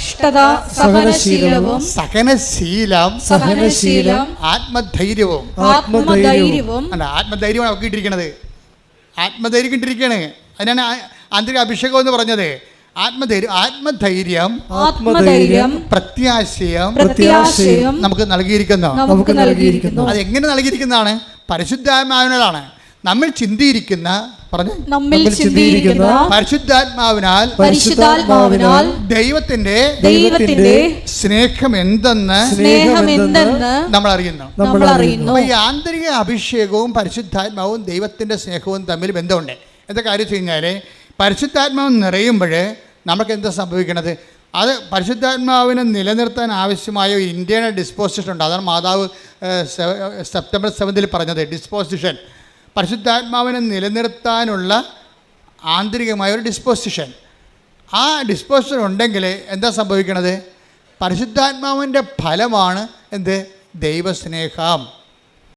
കഷ്ടത സഹനശീലവും സഹനശീലം സഹനശീലം ആത്മധൈര്യവും. ആത്മധൈര്യവും. അല്ല ആത്മധൈര്യമാണ് അവർക്ക് ഇട്ടിരിക്കണത് ആത്മധൈര്യം ഇട്ടിരിക്കുകയാണ് അതിനാണ് ആന്തരിക അഭിഷേകം എന്ന് പറഞ്ഞത്. ആത്മധൈര്യം ആത്മധൈര്യം ആത്മധൈര്യം പ്രത്യാശയം പ്രത്യാശയം നമുക്ക് നൽകിയിരിക്കുന്നു. നമുക്ക് നൽകിയിരിക്കുന്നു. അത് എങ്ങനെ നൽകിയിരിക്കുന്നതാണ്? പരിശുദ്ധാത്മാവിനാലാണ് നമ്മൾ ചിന്തിയിരിക്കുന്ന പറഞ്ഞു? നമ്മൾ ചിന്തിയിരിക്കുന്ന പരിശുദ്ധാത്മാവിനാൽ പരിശുദ്ധാത്മാവിനാൽ ദൈവത്തിന്റെ ദൈവത്തിന്റെ സ്നേഹം എന്തെന്ന് സ്നേഹം എന്തെന്ന് നമ്മൾ അറിയുന്നു നമ്മൾ അറിയുന്നു ഈ ആന്തരിക അഭിഷേകവും പരിശുദ്ധാത്മാവും ദൈവത്തിന്റെ സ്നേഹവും തമ്മിൽ ബന്ധമുണ്ട്. എന്താ കാര്യം വെച്ച് കഴിഞ്ഞാൽ പരിശുദ്ധാത്മാവ് നിറയുമ്പോൾ നമുക്ക് എന്താ സംഭവിക്കണത്? അത് പരിശുദ്ധാത്മാവിനെ നിലനിർത്താൻ ആവശ്യമായ ഒരു ഇന്റേണൽ ഡിസ്പോസിഷൻ ഉണ്ട്. അതാണ് മാതാവ് സെപ്റ്റംബർ സെവൻതിൽ പറഞ്ഞത് ഡിസ്പോസിഷൻ പരിശുദ്ധാത്മാവിനെ നിലനിർത്താനുള്ള ആന്തരികമായ ഒരു ഡിസ്പോസിഷൻ ആ ഡിസ്പോസിഷൻ ഉണ്ടെങ്കിൽ എന്താ സംഭവിക്കണത്? പരിശുദ്ധാത്മാവിന്റെ ഫലമാണ് എന്ത്? ദൈവസ്നേഹം.